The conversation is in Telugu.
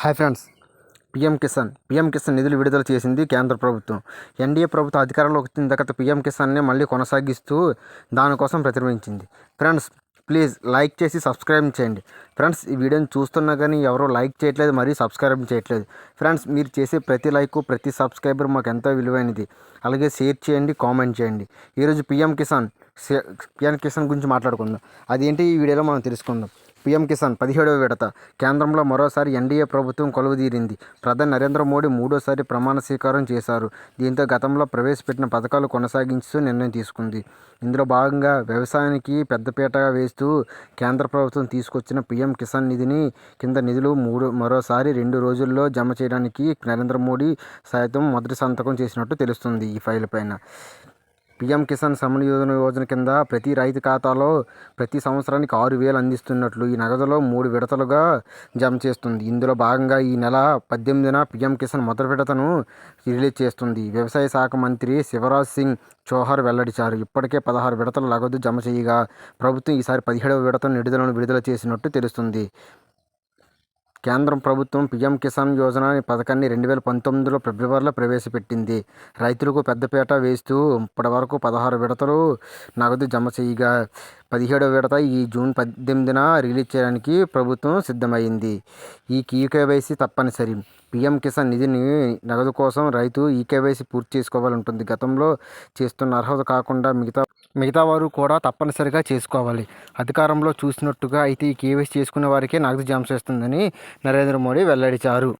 Hi friends PM Kisan PM Kisan నిధులు విడుదల చేసింది కేంద్ర ప్రభుత్వం. ఎన్డీఏ ప్రభుత్వం అధికారంలోకి వచ్చిన తర్వాత పీఎం కిసాన్ని మళ్ళీ కొనసాగిస్తూ దానికోసం ప్రతిబింబించింది. ఫ్రెండ్స్ ప్లీజ్ లైక్ చేసి సబ్స్క్రైబ్ చేయండి. ఫ్రెండ్స్ ఈ వీడియోని చూస్తున్నా కానీ ఎవరో లైక్ చేయట్లేదు మరియు సబ్స్క్రైబ్ చేయట్లేదు. ఫ్రెండ్స్ మీరు చేసే ప్రతి లైక్ ప్రతి సబ్స్క్రైబర్ మాకు ఎంతో విలువైనది. అలాగే షేర్ చేయండి కామెంట్ చేయండి. ఈరోజు పీఎం కిసాన్ పిఎం కిసాన్ గురించి మాట్లాడుకుందాం. అదేంటి ఈ వీడియోలో మనం తెలుసుకుందాం. పీఎం కిసాన్ పదిహేడవ విడత. కేంద్రంలో మరోసారి ఎన్డీఏ ప్రభుత్వం కొలువుదీరింది. ప్రధాని నరేంద్ర మోడీ మూడోసారి ప్రమాణ స్వీకారం చేశారు. దీంతో గతంలో ప్రవేశపెట్టిన పథకాలు కొనసాగించుతూ నిర్ణయం తీసుకుంది. ఇందులో భాగంగా వ్యవసాయానికి పెద్దపీటగా వేస్తూ కేంద్ర ప్రభుత్వం తీసుకొచ్చిన పీఎం కిసాన్ నిధిని కింద నిధులు మూడు మరోసారి రెండు రోజుల్లో జమ చేయడానికి నరేంద్ర మోడీ సైతం మొదటి సంతకం చేసినట్టు తెలుస్తుంది ఈ ఫైల్ పైన. పీఎం కిసాన్ సమ్మాన్ యోజన యోజన కింద ప్రతి రైతు ఖాతాలో ప్రతి సంవత్సరానికి ఆరు వేలు అందిస్తున్నట్లు ఈ నగదులో మూడు విడతలుగా జమ చేస్తుంది. ఇందులో భాగంగా ఈ నెల పద్దెనిమిదిన పీఎం కిసాన్ మొదటి విడతను రిలీజ్ చేస్తుంది. వ్యవసాయ శాఖ మంత్రి శివరాజ్ సింగ్ చౌహార్ వెల్లడించారు. ఇప్పటికే పదహారు విడతల నగదు జమ చేయగా ప్రభుత్వం ఈసారి పదిహేడవ విడతను నిడుదలను విడుదల చేసినట్టు తెలుస్తుంది. కేంద్రం ప్రభుత్వం పీఎం కిసాన్ యోజన అనే పథకాన్ని రెండు వేల పంతొమ్మిదిలో ఫిబ్రవరిలో ప్రవేశపెట్టింది. రైతులకు పెద్దపీట వేస్తూ ఇప్పటి వరకు పదహారు విడతలు నగదు జమ చేయగా పదిహేడవ విడత ఈ జూన్ పద్దెనిమిదిన రిలీజ్ చేయడానికి ప్రభుత్వం సిద్ధమైంది. ఈ ఈకేవైసీ తప్పనిసరి. పీఎం కిసాన్ నిధిని నగదు కోసం రైతు ఈకేవైసీ పూర్తి చేసుకోవాలంటుంది. గతంలో చేస్తున్న అర్హత కాకుండా మిగతా మిగతా వారు కూడా తప్పనిసరిగా చేసుకోవాలి. అధికారంలో చూసినట్టుగా అయితే ఈ కేవైసీ చేసుకునే వారికే నగదు జమ చేస్తుందని నరేంద్ర మోడీ వెల్లడించారు.